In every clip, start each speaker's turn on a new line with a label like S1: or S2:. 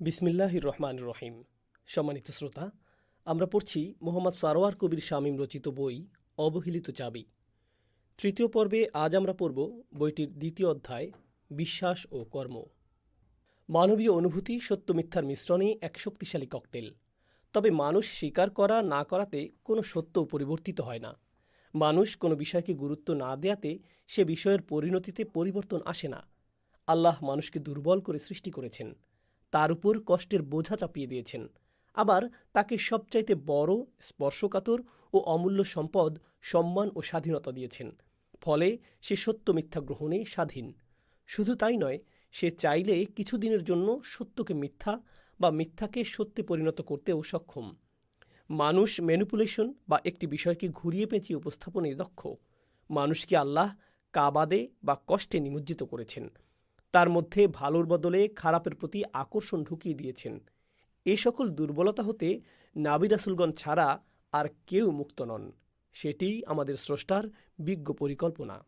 S1: বিসমিল্লাহির রহমান রহিম। সম্মানিত শ্রোতা, আমরা পড়ছি মোহাম্মদ সারোয়ার কবির শামীম রচিত বই, অবহেলিত চাবি। তৃতীয় পর্বে আজ আমরা পড়ব বইটির দ্বিতীয় অধ্যায়, বিশ্বাস ও কর্ম। মানবীয় অনুভূতি সত্য মিথ্যার মিশ্রণে এক শক্তিশালী ককটেল। তবে মানুষ স্বীকার করা না করাতে কোনো সত্য পরিবর্তিত হয় না। মানুষ কোনো বিষয়কে গুরুত্ব না দেয়াতে সে বিষয়ের পরিণতিতে পরিবর্তন আসে না। আল্লাহ মানুষকে দুর্বল করে সৃষ্টি করেছেন। তার উপর কষ্টের বোঝা চাপিয়ে দিয়েছেন। আবার তাকে সবচাইতে বড়, স্পর্শকাতর ও অমূল্য সম্পদ সম্মান ও স্বাধীনতা দিয়েছেন। ফলে সে সত্য মিথ্যা গ্রহণে স্বাধীন। শুধু তাই নয়, সে চাইলে কিছুদিনের জন্য সত্যকে মিথ্যা বা মিথ্যাকে সত্যে পরিণত করতেও সক্ষম। মানুষ ম্যানিপুলেশন বা একটি বিষয়কে ঘুরিয়ে পেঁচিয়ে উপস্থাপনে দক্ষ। মানুষকে আল্লাহ কাবাদে বা কষ্টে নিমজ্জিত করেছেন। তার মধ্যে ভালোর বদলে খারাপের প্রতি আকর্ষণ ঢুকিয়ে দিয়েছেন। এ সকল দুর্বলতা হতে নাবি রাসুলগণ ছাড়া আর কেউ মুক্ত নন। সেটিই আমাদের স্রষ্টার বিজ্ঞ পরিকল্পনা।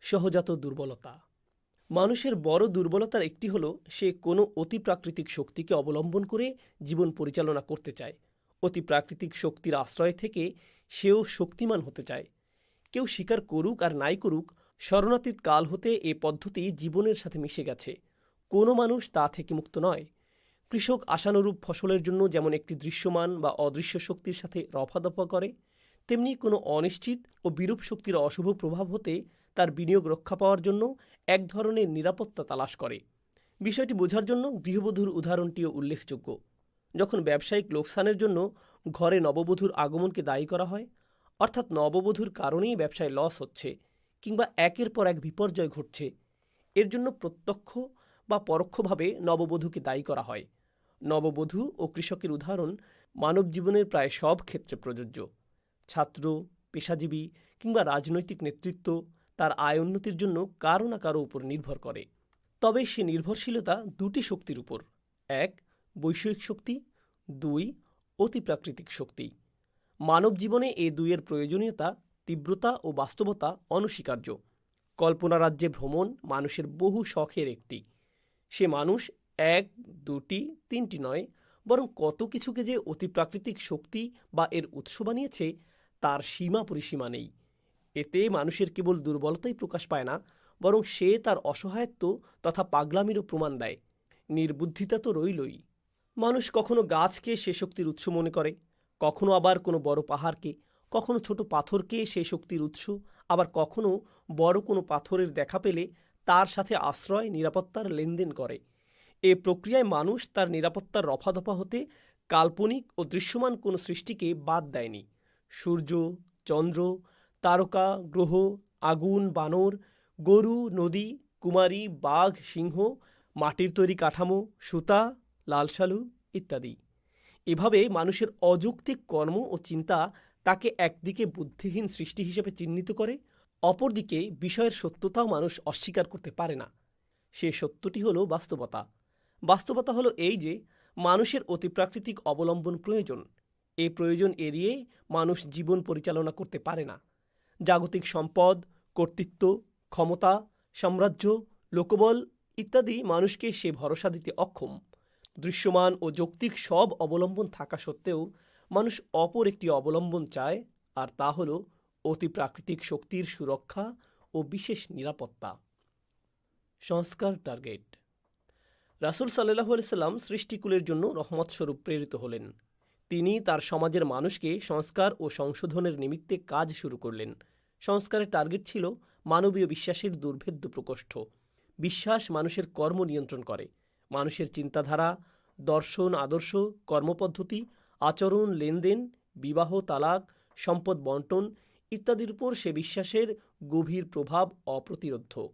S1: সহজাত দুর্বলতা। মানুষের বড় দুর্বলতার একটি হলো, সে কোনো অতিপ্রাকৃতিক শক্তিকে অবলম্বন করে জীবন পরিচালনা করতে চায়। অতিপ্রাকৃতিক শক্তির আশ্রয় থেকে সেও শক্তিমান হতে চায়। কেউ স্বীকার করুক আর নাই করুক শরণাতীত কাল হতে এ পদ্ধতি জীবনের সাথে মিশে গেছে। কোনো মানুষ তা থেকে মুক্ত নয়। কৃষক আশানুরূপ ফসলের জন্য যেমন একটি দৃশ্যমান বা অদৃশ্য শক্তির সাথে রফাদফা করে, তেমনি কোনো অনিশ্চিত ও বিরূপ শক্তির অশুভ প্রভাব হতে তার বিনিয়োগ রক্ষা পাওয়ার জন্য এক ধরনের নিরাপত্তা তালাশ করে। বিষয়টি বোঝার জন্য গৃহবধূর উদাহরণটিও উল্লেখযোগ্য। যখন ব্যবসায়িক লোকসানের জন্য ঘরে নববধূর আগমনকে দায়ী করা হয়, অর্থাৎ নববধূর কারণেই ব্যবসায় লস হচ্ছে কিংবা একের পর এক বিপর্যয় ঘটছে। এর জন্য প্রত্যক্ষ বা পরোক্ষভাবে নববধূকে দায়ী করা হয়। নববধূ ও কৃষকের উদাহরণ মানব জীবনের প্রায় সব ক্ষেত্রে প্রযোজ্য। ছাত্র, পেশাজীবী কিংবা রাজনৈতিক নেতৃত্ব তার আয় উন্নতির জন্য কারও না কারও উপর নির্ভর করে। তবে সে নির্ভরশীলতা দুটি শক্তির উপর। এক, বৈষয়িক শক্তি, দুই অতিপ্রাকৃতিক শক্তি। মানব জীবনে এ দুইয়ের প্রয়োজনীয়তা তীব্রতা ও বাস্তবতা অনস্বীকার্য। কল্পনা রাজ্যে ভ্রমণ মানুষের বহু শখের একটি। সে মানুষ এক, দুটি, তিনটি নয়, বরং কত কিছুকে যে অতিপ্রাকৃতিক শক্তি বা এর উৎস বানিয়েছে, তার সীমা পরিসীমা নেই। এতে মানুষের কেবল দুর্বলতাই প্রকাশ পায় না, বরং সে তার অসহায়ত্ব তথা পাগলামিরও প্রমাণ দেয়। নির্বুদ্ধিতা তো রইলই। মানুষ কখনো গাছকে সে শক্তির উৎস মনে করে, কখনো আবার কোনো বড় পাহাড়কে। কখনো ছোট পাথরকে সেই শক্তির উৎস, আবার কখনো বড় কোনো পাথরের দেখা পেলে তার সাথে আশ্রয়, নিরাপত্তার লেনদেন করে। এ প্রক্রিয়ায় মানুষ তার নিরাপত্তার রফাদফা হতে কাল্পনিক ও দৃশ্যমান কোনো সৃষ্টিকে বাদ দেয়নি। সূর্য, চন্দ্র, তারকা, গ্রহ, আগুন, বানর, গরু, নদী, কুমারী, বাঘ, সিংহ, মাটির তৈরি কাঠামো, সুতা লালসালু ইত্যাদি। এভাবে মানুষের অযৌক্তিক কর্ম ও চিন্তা তাকে একদিকে বুদ্ধিহীন সৃষ্টি হিসেবে চিহ্নিত করে, অপরদিকে বিষয়ের সত্যতাও মানুষ অস্বীকার করতে পারে না। সে সত্যটি হলো বাস্তবতা। বাস্তবতা হলো এই যে, মানুষের অতিপ্রাকৃতিক অবলম্বন প্রয়োজন। এ প্রয়োজন এড়িয়ে মানুষ জীবন পরিচালনা করতে পারে না। জাগতিক সম্পদ, কর্তৃত্ব, ক্ষমতা, সাম্রাজ্য, লোকবল ইত্যাদি মানুষকে সে ভরসা দিতে অক্ষম। দৃশ্যমান ও যৌক্তিক সব অবলম্বন থাকা সত্ত্বেও মানুষ অপর একটি অবলম্বন চায়, আর তা হল অতিপ্রাকৃতিক শক্তির সুরক্ষা ও বিশেষ নিরাপত্তা। সংস্কার টার্গেট। রাসুল সাল্লাহ সাল্লাম সৃষ্টিকুলের জন্য রহমত স্বরূপ প্রেরিত হলেন। তিনি তার সমাজের মানুষকে সংস্কার ও সংশোধনের নিমিত্তে কাজ শুরু করলেন। সংস্কারের টার্গেট ছিল মানবীয় বিশ্বাসের দুর্ভেদ্য প্রকোষ্ঠ। বিশ্বাস মানুষের কর্ম নিয়ন্ত্রণ করে। মানুষের চিন্তাধারা, দর্শন, আদর্শ, কর্মপদ্ধতি আচরণ, লেনদেন, বিবাহ তালাক, সম্পদ বন্টন ইত্যাদির উপর সে বিশ্বাসের গভীর প্রভাব অপ্রতিরোধ্য।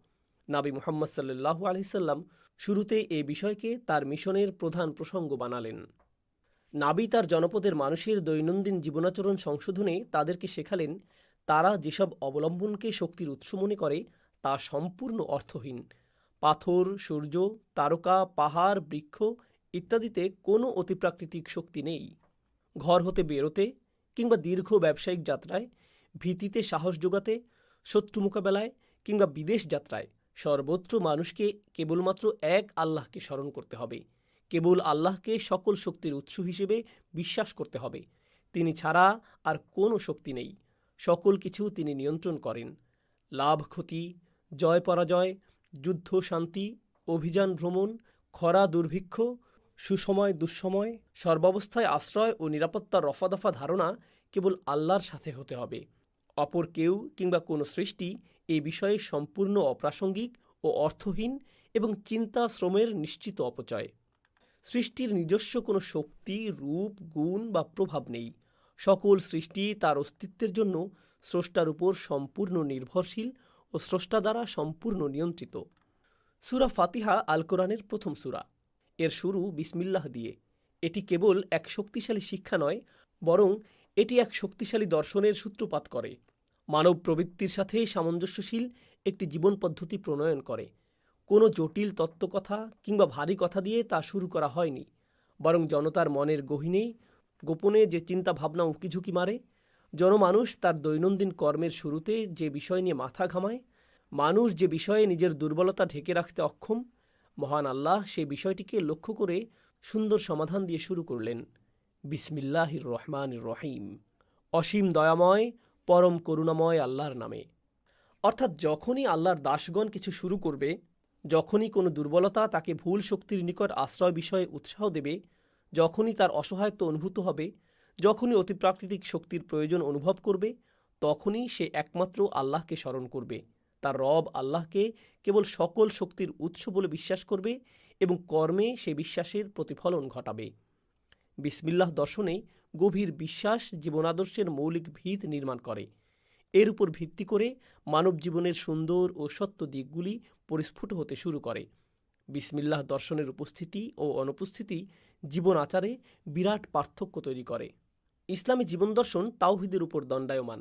S1: নাবি মুহাম্মদ সাল্লাহ আলহিসাল্লাম শুরুতে এ বিষয়কে তার মিশনের প্রধান প্রসঙ্গ বানালেন। নাবি তার জনপদের মানুষের দৈনন্দিন জীবনাচরণ সংশোধনে তাদেরকে শেখালেন, তারা যেসব অবলম্বনকে শক্তির উৎস মনে করে তা সম্পূর্ণ অর্থহীন। পাথর, সূর্য, তারকা, পাহাড়, বৃক্ষ ইত্যাদিতে কোনো অতিপ্রাকৃতিক শক্তি নেই। ঘর হতে বেরোতে কিংবা দীর্ঘ ব্যবসায়িক যাত্রায় ভীতিতে সাহস যোগাতে শত্রু মোকাবেলায় কিংবা বিদেশ যাত্রায় সর্বত্র মানুষকে কেবলমাত্র এক আল্লাহকে স্মরণ করতে হবে। কেবল আল্লাহকে সকল শক্তির উৎস হিসেবে বিশ্বাস করতে হবে। তিনি ছাড়া আর কোনো শক্তি নেই। সকল কিছু তিনি নিয়ন্ত্রণ করেন। লাভ ক্ষতি, জয় পরাজয়, যুদ্ধ শান্তি, অভিযান ভ্রমণ, খরা দুর্ভিক্ষ সুসময়, দুঃসময়, সর্বাবস্থায় আশ্রয় ও নিরাপত্তার রফাদফা ধারণা কেবল আল্লাহর সাথে হতে হবে। অপর কেউ কিংবা কোনো সৃষ্টি এই বিষয়ে সম্পূর্ণ অপ্রাসঙ্গিক ও অর্থহীন এবং চিন্তা শ্রমের নিশ্চিত অপচয়। সৃষ্টির নিজস্ব কোনো শক্তি, রূপ, গুণ বা প্রভাব নেই। সকল সৃষ্টি তার অস্তিত্বের জন্য স্রষ্টার উপর সম্পূর্ণ নির্ভরশীল ও স্রষ্টা দ্বারা সম্পূর্ণ নিয়ন্ত্রিত। সুরা ফাতিহা আল কোরআনের প্রথম সুরা। এর শুরু বিসমিল্লাহ দিয়ে। এটি কেবল এক শক্তিশালী শিক্ষা নয়, বরং এটি এক শক্তিশালী দর্শনের সূত্রপাত করে। মানব প্রবৃত্তির সাথে সামঞ্জস্যশীল একটি জীবন পদ্ধতি প্রণয়ন করে। কোনো জটিল তত্ত্বকথা কিংবা ভারী কথা দিয়ে তা শুরু করা হয়নি, বরং জনতার মনের গহীনে, গোপনে যে চিন্তা ভাবনা উঁকিঝুঁকি মারে, জনমানুষ তার দৈনন্দিন কর্মের শুরুতে যে বিষয় নিয়ে মাথা ঘামায়, মানুষ যে বিষয়ে নিজের দুর্বলতা ঢেকে রাখতে অক্ষম মহান আল্লাহ সেই বিষয়টিকে লক্ষ্য করে সুন্দর সমাধান দিয়ে শুরু করলেন। বিসমিল্লাহির রহমান রহিম। অসীম দয়াময়, পরম করুণাময় আল্লাহর নামে। অর্থাৎ যখনই আল্লাহর দাসগণ কিছু শুরু করবে, যখনই কোনো দুর্বলতা তাকে ভুল শক্তির নিকট আশ্রয় বিষয়ে উৎসাহ দেবে, যখনই তার অসহায়ত্ব অনুভূত হবে, যখনই অতিপ্রাকৃতিক শক্তির প্রয়োজন অনুভব করবে, তখনই সে একমাত্র আল্লাহকে স্মরণ করবে। তার রব আল্লাহকে কেবল সকল শক্তির উৎস বলে বিশ্বাস করবে এবং কর্মে সে বিশ্বাসের প্রতিফলন ঘটাবে। বিসমিল্লাহ দর্শনে গভীর বিশ্বাস জীবনাদর্শের মৌলিক ভিত নির্মাণ করে। এর উপর ভিত্তি করে মানব জীবনের সুন্দর ও সত্য দিকগুলি পরিস্ফুট হতে শুরু করে। বিসমিল্লাহ দর্শনের উপস্থিতি ও অনুপস্থিতি জীবন আচারে বিরাট পার্থক্য তৈরি করে। ইসলামী জীবন দর্শন তাওহিদের উপর দণ্ডায়মান।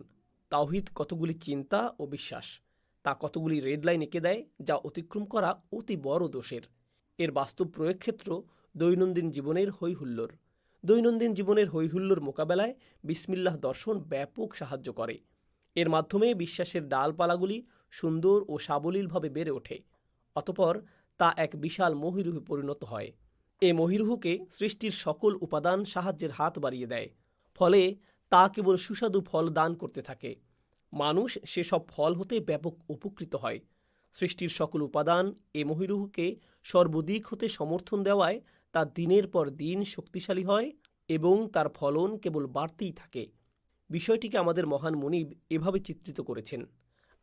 S1: তাওহিদ কতগুলি চিন্তা ও বিশ্বাস। তা কতগুলি রেড লাইন এঁকে দেয় যা অতিক্রম করা অতি বড় দোষের। এর বাস্তব প্রয়োগ ক্ষেত্র দৈনন্দিন জীবনের হৈহুল্লোর। দৈনন্দিন জীবনের হৈহুল্লোর মোকাবেলায় বিসমিল্লাহ দর্শন ব্যাপক সাহায্য করে। এর মাধ্যমে বিশ্বাসের ডালপালাগুলি সুন্দর ও সাবলীলভাবে বেড়ে ওঠে, অতপর তা এক বিশাল মহিরুহে পরিণত হয়। এ মহিরুহুকে সৃষ্টির সকল উপাদান সাহায্যের হাত বাড়িয়ে দেয়, ফলে তা কেবল সুস্বাদু ফল দান করতে থাকে। মানুষ সেসব ফল হতে ব্যাপক উপকৃত হয়। সৃষ্টির সকল উপাদান এ মহিরুহুকে সর্বদিক হতে সমর্থন দেওয়ায় তা দিনের পর দিন শক্তিশালী হয় এবং তার ফলন কেবল বাড়তেই থাকে। বিষয়টিকে আমাদের মহান মুনিব এভাবে চিত্রিত করেছেন।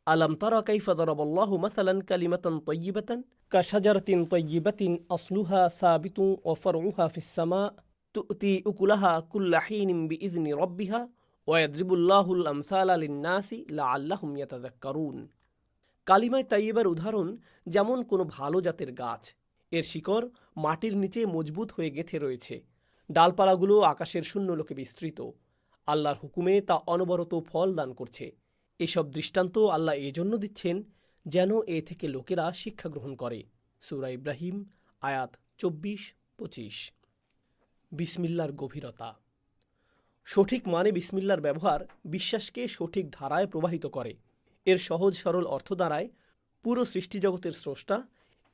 S1: আলাম তারা কাইফা দরাবাল্লাহু মাসালান কালিমাতান তয়্যিবাতান কাশাজারাতিন তয়্যিবাতিন আসলুহা সাবিতু ও ফরউহা ফিস তুতি উকুলাহা কুল্লা হিনিম বিইذনি রব্বিহা ওয়াদরিবুল্লাহুল আমসালা লিন্নাসি লাআল্লাহুম ইয়াতাযাক্কারুন কালিমায় তাইয়েবার উদাহরণ যেমন কোনো ভালো জাতের গাছ। এর শিকড় মাটির নিচে মজবুত হয়ে গেঁথে রয়েছে। ডালপালাগুলো আকাশের শূন্য লোকে বিস্তৃত। আল্লাহর হুকুমে তা অনবরত ফল দান করছে। এসব দৃষ্টান্ত আল্লাহ এজন্য দিচ্ছেন যেন এ থেকে লোকেরা শিক্ষা গ্রহণ করে। সুরা ইব্রাহিম, আয়াত চব্বিশ, পঁচিশ। বিসমিল্লার গভীরতা। সঠিক মানে বিসমিল্লার ব্যবহার বিশ্বাসকে সঠিক ধারায় প্রবাহিত করে। এর সহজ সরল অর্থ দ্বারায় পুরো সৃষ্টিজগতের স্রষ্টা,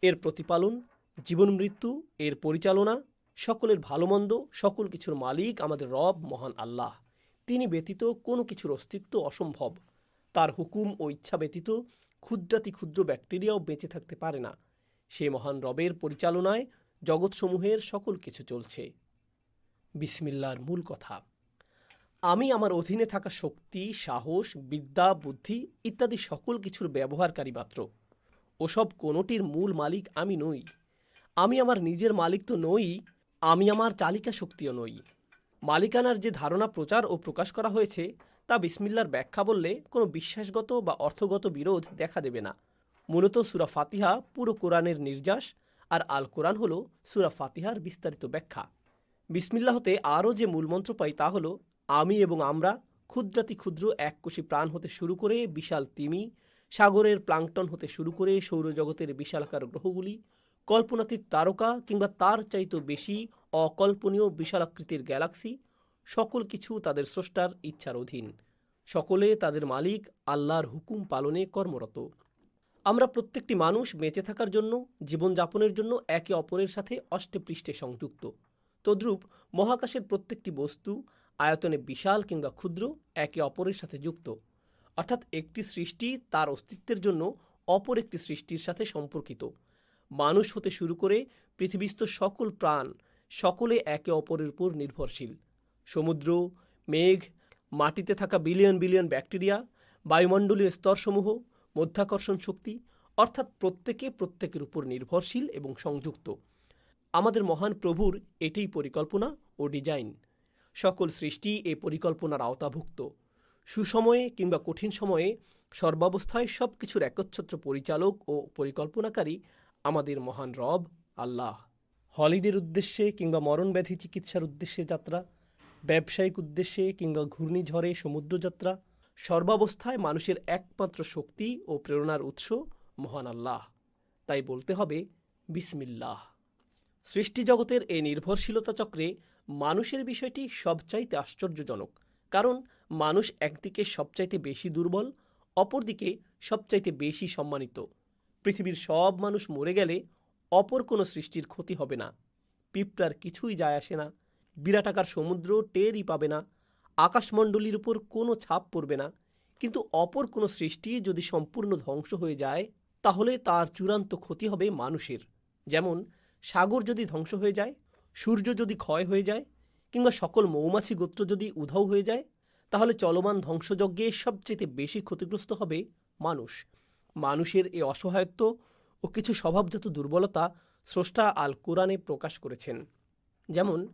S1: এর প্রতিপালন, জীবন মৃত্যু, এর পরিচালনা, সকলের ভালোমন্দ, সকল কিছুর মালিক আমাদের রব, মহান আল্লাহ। তিনি ব্যতীত কোনো কিছুর অস্তিত্ব অসম্ভব। তার হুকুম ও ইচ্ছা ব্যতীত ক্ষুদ্রাতি ক্ষুদ্র ব্যাকটেরিয়াও বেঁচে থাকতে পারে না। সে মহান রবের পরিচালনায় জগৎসমূহের সকল কিছু চলছে। বিসমিল্লার মূল কথা। আমি আমার অধীনে থাকা শক্তি, সাহস, বিদ্যা, বুদ্ধি ইত্যাদি সকল কিছুর ব্যবহারকারী মাত্র। ওসব কোনোটির মূল মালিক আমি নই। আমি আমার নিজের মালিক তো নই, আমি আমার চালিকা শক্তিও নই। মালিকানার যে ধারণা প্রচার ও প্রকাশ করা হয়েছে, তা বিসমিল্লার ব্যাখ্যা বললে কোনো বিশ্বাসগত বা অর্থগত বিরোধ দেখা দেবে না। মূলত সুরা ফাতিহা পুরো কোরআনের নির্যাস আর আল কোরআন হল সুরা ফাতিহার বিস্তারিত ব্যাখ্যা। বিসমিল্লাহতে আরও যে মূলমন্ত্র পাই তা হল আমি এবং আমরা ক্ষুদ্রাতি ক্ষুদ্র এককোষী প্রাণ হতে শুরু করে বিশাল তিমি, সাগরের প্লাঙ্কটন হতে শুরু করে সৌরজগতের বিশালাকার গ্রহগুলি, কল্পনাতীত তারকা কিংবা তার চাইতেও বেশি অকল্পনীয় বিশালাকৃতির গ্যালাক্সি, সকল কিছু তাদের স্রষ্টার ইচ্ছার অধীন। সকলে তাদের মালিক আল্লাহর হুকুম পালনে কর্মরত। আমরা প্রত্যেকটি মানুষ বেঁচে থাকার জন্য, জীবনযাপনের জন্য একে অপরের সাথে অষ্টে পৃষ্ঠে সংযুক্ত। তদ্রূপ মহাকাশের প্রত্যেকটি বস্তু আয়তনে বিশাল কিংবা ক্ষুদ্র, একে অপরের সাথে যুক্ত। অর্থাৎ একটি সৃষ্টি তার অস্তিত্বের জন্য অপর একটি সৃষ্টির সাথে সম্পর্কিত। মানুষ হতে শুরু করে পৃথিবীস্থ সকল প্রাণ সকলে একে অপরের উপর নির্ভরশীল। সমুদ্র, মেঘ, মাটিতে থাকা বিলিয়ন বিলিয়ন ব্যাকটেরিয়া, বায়ুমণ্ডলীয় স্তরসমূহ, মধ্যাকর্ষণ শক্তি অর্থাৎ প্রত্যেকে প্রত্যেকের উপর নির্ভরশীল এবং সংযুক্ত। আমাদের মহান প্রভুর এটাই পরিকল্পনা ও ডিজাইন। সকল সৃষ্টি এ পরিকল্পনার আওতাভুক্ত। সুসময়ে কিংবা কঠিন সময়ে সর্বাবস্থায় সব কিছুর একচ্ছত্র পরিচালক ও পরিকল্পনাকারী আমাদের মহান রব, আল্লাহ। হলিডের উদ্দেশ্যে কিংবা মরণব্যাধি চিকিৎসার উদ্দেশ্যে যাত্রা, ব্যবসায়িক উদ্দেশ্যে কিংবা ঘূর্ণিঝড়ে সমুদ্রযাত্রা, সর্বাবস্থায় মানুষের একমাত্র শক্তি ও প্রেরণার উৎস মহান আল্লাহ। তাই বলতে হবে, বিসমিল্লাহ। সৃষ্টিজগতের এই নির্ভরশীলতা চক্রে মানুষের বিষয়টি সবচাইতে আশ্চর্যজনক, কারণ মানুষ একদিকে সবচাইতে বেশি দুর্বল, অপরদিকে সবচাইতে বেশি সম্মানিত। পৃথিবীর সব মানুষ মরে গেলে অপর কোনো সৃষ্টির ক্ষতি হবে না। পিঁপড়ার কিছুই যায় আসে না বিরাটাকার সমুদ্র টেরই পাবে না, আকাশমণ্ডলীর উপর কোনো ছাপ পড়বে না। কিন্তু অপর কোনো সৃষ্টি যদি সম্পূর্ণ ধ্বংস হয়ে যায়, তাহলে তার চূড়ান্ত ক্ষতি হবে মানুষের। যেমন সাগর যদি ধ্বংস হয়ে যায় সূর্য যদি ক্ষয় হয়ে যায় কিংবা সকল মৌমাছি গোত্র যদি উধাও হয়ে যায়, তাহলে চলমান ধ্বংসযজ্ঞে সবচেয়ে বেশি ক্ষতিগ্রস্ত হবে মানুষ। মানুষের এই অসহায়ত্ব ও কিছু স্বভাবজাত দুর্বলতা স্রষ্টা আল কোরআনে প্রকাশ করেছেন। যেমন,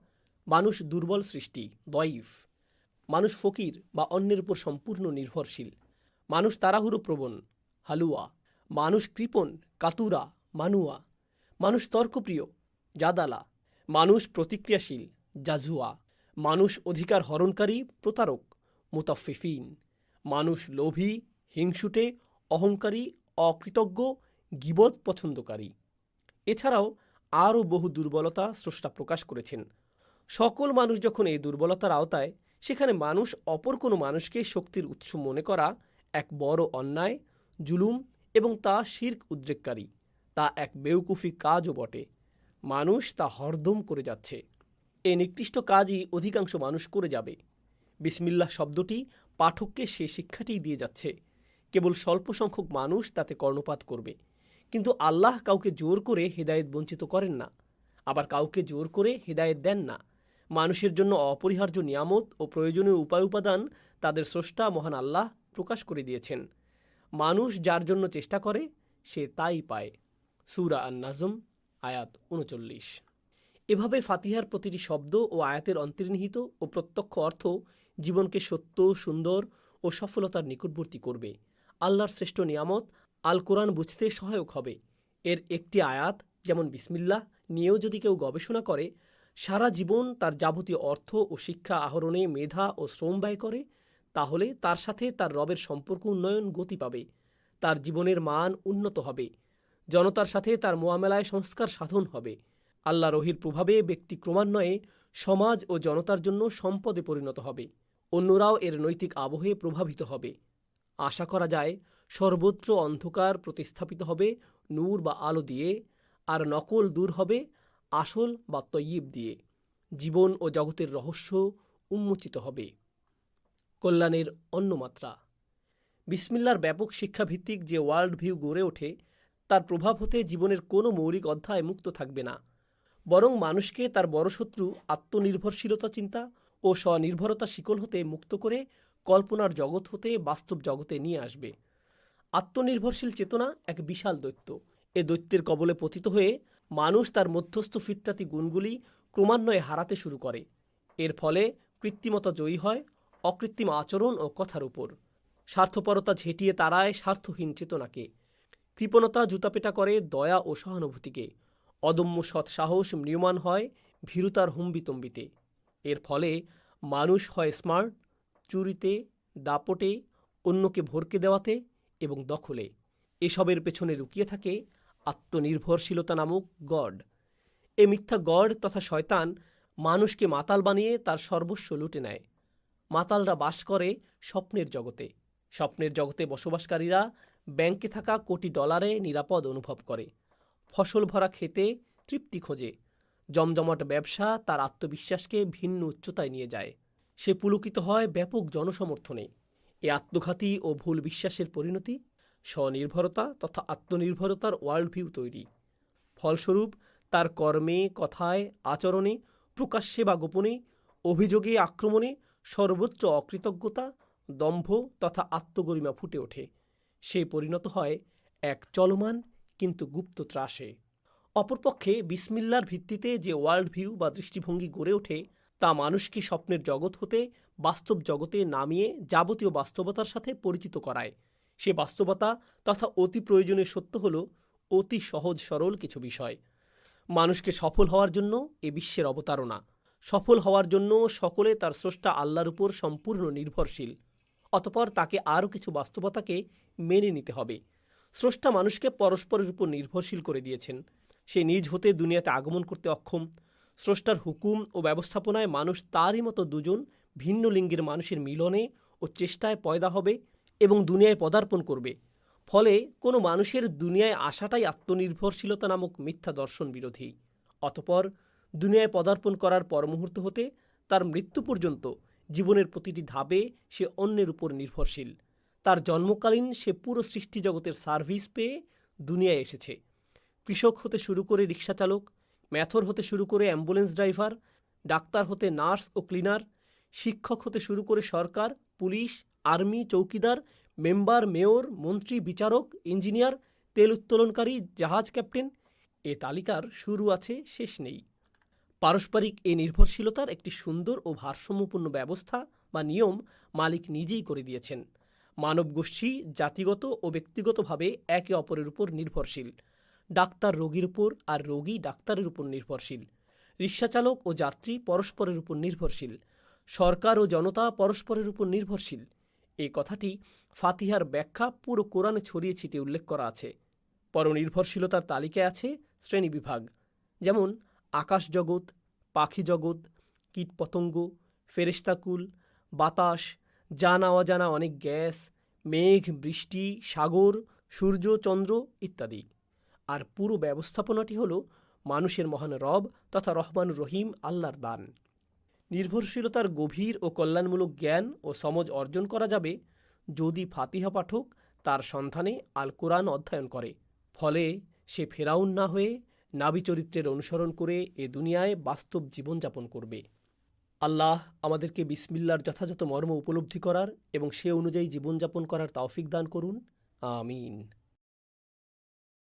S1: মানুষ দুর্বল সৃষ্টি, দয়ীফ। মানুষ ফকির বা অন্যের উপর সম্পূর্ণ নির্ভরশীল। মানুষ তাড়াহুড়ো প্রবণ, হালুয়া। মানুষ কৃপণ, কাতুরা, মানুয়া। মানুষ তর্কপ্রিয়, জাদালা। মানুষ প্রতিক্রিয়াশীল, জাজুয়া। মানুষ অধিকার হরণকারী, প্রতারক, মুতাফিফিন। মানুষ লোভী, হিংসুটে, অহংকারী, অকৃতজ্ঞ, গিবত পছন্দকারী। এছাড়াও আরও বহু দুর্বলতা স্রষ্টা প্রকাশ করেছেন। সকল মানুষ যখন এই দুর্বলতার আওতায়, সেখানে মানুষ অপর কোনো মানুষকে শক্তির উৎস মনে করা এক বড় অন্যায়, জুলুম এবং তা শির্ক উদ্রেককারী। তা এক বেউকুফি কাজও বটে। মানুষ তা হরদম করে যাচ্ছে। এ নিকৃষ্ট কাজই অধিকাংশ মানুষ করে যাবে। বিসমিল্লাহ শব্দটি পাঠককে সে শিক্ষাটিই দিয়ে যাচ্ছে। কেবল স্বল্প সংখ্যক মানুষ তাতে কর্ণপাত করবে। কিন্তু আল্লাহ কাউকে জোর করে হেদায়েত বঞ্চিত করেন না। আবার কাউকে জোর করে হেদায়েত দেন না। মানুষের জন্য অপরিহার্য নিয়ামত ও প্রয়োজনীয় উপায় উপাদান তাদের স্রষ্টা মহান আল্লাহ প্রকাশ করে দিয়েছেন। মানুষ যার জন্য চেষ্টা করে, সে তাই পায়। সুরা আন নাজম আয়াত উনচল্লিশ। এভাবে ফাতিহার প্রতিটি শব্দ ও আয়াতের অন্তর্নিহিত ও প্রত্যক্ষ অর্থ জীবনকে সত্য, সুন্দর ও সফলতার নিকটবর্তী করবে। আল্লাহর শ্রেষ্ঠ নিয়ামত আল কোরআন বুঝতে সহায়ক হবে। এর একটি আয়াত যেমন বিসমিল্লাহ নিয়েও যদি কেউ গবেষণা করে, সারা জীবন তার যাবতীয় অর্থ ও শিক্ষা আহরণে মেধা ও শ্রম ব্যয় করে, তাহলে তার সাথে তার রবের সম্পর্ক উন্নয়ন গতি পাবে। তার জীবনের মান উন্নত হবে। জনতার সাথে তার মোয়ামেলায় সংস্কার সাধন হবে। আল্লাহ রহির প্রভাবে ব্যক্তি ক্রমান্বয়ে সমাজ ও জনতার জন্য সম্পদে পরিণত হবে। অন্যরাও এর নৈতিক আবহে প্রভাবিত হবে। আশা করা যায়, সর্বত্র অন্ধকার প্রতিস্থাপিত হবে, নূর বা আলো দিয়ে, আর নকল দূর হবে, আসল বা তৈয়ব দিয়ে। জীবন ও জগতের রহস্য উন্মোচিত হবে। কল্যাণের অন্য মাত্রা বিসমিল্লার ব্যাপক শিক্ষাভিত্তিক যে ওয়ার্ল্ড ভিউ গড়ে ওঠে তার প্রভাব হতে জীবনের কোনো মৌলিক অধ্যায় মুক্ত থাকবে না। বরং মানুষকে তার বড় শত্রু আত্মনির্ভরশীলতা চিন্তা ও স্বনির্ভরতা শিকল হতে মুক্ত করে কল্পনার জগৎ হতে বাস্তব জগতে নিয়ে আসবে। আত্মনির্ভরশীল চেতনা এক বিশাল দৈত্য। এ দৈত্যের কবলে পতিত হয়ে মানুষ তার মধ্যস্থ ফিতরাতি গুণগুলি ক্রমান্বয়ে হারাতে শুরু করে। এর ফলে কৃত্রিমতা জয়ী হয় অকৃত্রিম আচরণ ও কথার উপর। স্বার্থপরতা ঝেঁটিয়ে তারায় স্বার্থহীন চেতনাকে। কৃপণতা জুতাপেটা করে দয়া ও সহানুভূতিকে। অদম্য সৎ সাহস ম্রিয়মান হয় ভীরুতার হুম্বিতম্বিতে। এর ফলে মানুষ হয় স্মার্ট, চুরিতে, দাপটে, অন্যকে ভরকে দেওয়াতে এবং দখলে। এসবের পেছনে লুকিয়ে থাকে আত্মনির্ভরশীলতা নামক গড। এ মিথ্যা গড তথা শয়তান মানুষকে মাতাল বানিয়ে তার সর্বস্ব লুটে নেয়। মাতালরা বাস করে স্বপ্নের জগতে। স্বপ্নের জগতে বসবাসকারীরা ব্যাংকে থাকা কোটি ডলারে নিরাপদ অনুভব করে। ফসল ভরা খেতে তৃপ্তি খোঁজে। জমজমাট ব্যবসা তার আত্মবিশ্বাসকে ভিন্ন উচ্চতায় নিয়ে যায়। সে পুলকিত হয় ব্যাপক জনসমর্থনে। এ আত্মঘাতী ও ভুল বিশ্বাসের পরিণতি? স্বনির্ভরতা তথা আত্মনির্ভরতার ওয়ার্ল্ড ভিউ তৈরি। ফলস্বরূপ, তার কর্মে, কথায়, আচরণে, প্রকাশ্যে বা গোপনে, অভিযোগে, আক্রমণে সর্বোচ্চ অকৃতজ্ঞতা, দম্ভ তথা আত্মগরিমা ফুটে ওঠে। সে পরিণত হয় এক চলমান কিন্তু গুপ্ত ত্রাসে। অপরপক্ষে বিসমিল্লার ভিত্তিতে যে ওয়ার্ল্ড ভিউ বা দৃষ্টিভঙ্গি গড়ে ওঠে, তা মানুষকে স্বপ্নের জগৎ হতে, বাস্তব জগতে নামিয়ে যাবতীয় বাস্তবতার সাথে পরিচিত করায়? সে বাস্তবতা তথা অতি প্রয়োজনীয় সত্য হল অতি সহজ সরল কিছু বিষয়। মানুষকে সফল হওয়ার জন্য এ বিশ্বের অবতারণা। সফল হওয়ার জন্য সকলে তার স্রষ্টা আল্লাহর উপর সম্পূর্ণ নির্ভরশীল। অতপর তাকে আরও কিছু বাস্তবতাকে মেনে নিতে হবে। স্রষ্টা মানুষকে পরস্পরের উপর নির্ভরশীল করে দিয়েছেন। সে নিজ হতে দুনিয়াতে আগমন করতে অক্ষম। স্রষ্টার হুকুম ও ব্যবস্থাপনায় মানুষ তারই মতো দুজন ভিন্ন লিঙ্গের মানুষের মিলনে ও চেষ্টায় পয়দা হবে এবং দুনিয়ায় পদার্পণ করবে। ফলে কোনো মানুষের দুনিয়ায় আসাটাই আত্মনির্ভরশীলতা নামক মিথ্যা দর্শন বিরোধী। অতপর দুনিয়ায় পদার্পণ করার পর মুহূর্ত হতে তার মৃত্যু পর্যন্ত জীবনের প্রতিটি ধাপে সে অন্যের উপর নির্ভরশীল। তার জন্মকালীন সে পুরো সৃষ্টি জগতের সার্ভিস পেয়ে দুনিয়ায় এসেছে। কৃষক হতে শুরু করে রিক্সা চালক ম্যাথর হতে শুরু করে অ্যাম্বুলেন্স ড্রাইভার, ডাক্তার হতে নার্স ও ক্লিনার, শিক্ষক হতে শুরু করে সরকার, পুলিশ, আর্মি, চৌকিদার, মেম্বার, মেয়র, মন্ত্রী, বিচারক, ইঞ্জিনিয়ার, তেল উত্তোলনকারী, জাহাজ ক্যাপ্টেন, এ তালিকার শুরু আছে, শেষ নেই। পারস্পরিক এই নির্ভরশীলতার একটি সুন্দর ও ভারসাম্যপূর্ণ ব্যবস্থা বা নিয়ম মালিক নিজেই করে দিয়েছেন। মানব গোষ্ঠী জাতিগত ও ব্যক্তিগতভাবে একে অপরের উপর নির্ভরশীল। ডাক্তার রোগীর উপর আর রোগী ডাক্তারের উপর নির্ভরশীল। রিক্সাচালক ও যাত্রী পরস্পরের উপর নির্ভরশীল। সরকার ও জনতা পরস্পরের উপর নির্ভরশীল। এই কথাটি ফাতিহার ব্যাখ্যা পুরো কোরআনে ছড়িয়ে ছিটিয়ে উল্লেখ করা আছে। পরনির্ভরশীলতার তালিকায় আছে শ্রেণীবিভাগ যেমন আকাশ জগৎ পাখি জগৎ কীটপতঙ্গ, ফেরেশতাকুল, বাতাস, জানা অজানা অনেক গ্যাস, মেঘ, বৃষ্টি, সাগর, সূর্য, চন্দ্র ইত্যাদি। আর পুরো ব্যবস্থাপনাটি হল মানুষের মহান রব তথা রহমান রহিম আল্লাহর দান। নির্ভরশীলতার গভীর ও কল্যাণমূলক জ্ঞান ও সমজ অর্জন করা যাবে যদি ফাতিহা পাঠক তার সন্ধানে আল কোরআন অধ্যয়ন করে। ফলে সে ফেরাউন না হয়ে নাবি চরিত্রের অনুসরণ করে এ দুনিয়ায় বাস্তব জীবনযাপন করবে। আল্লাহ আমাদেরকে বিসমিল্লার যথাযথ মর্ম উপলব্ধি করার এবং সে অনুযায়ী জীবনযাপন করার তাওফিক দান করুন। আমিন।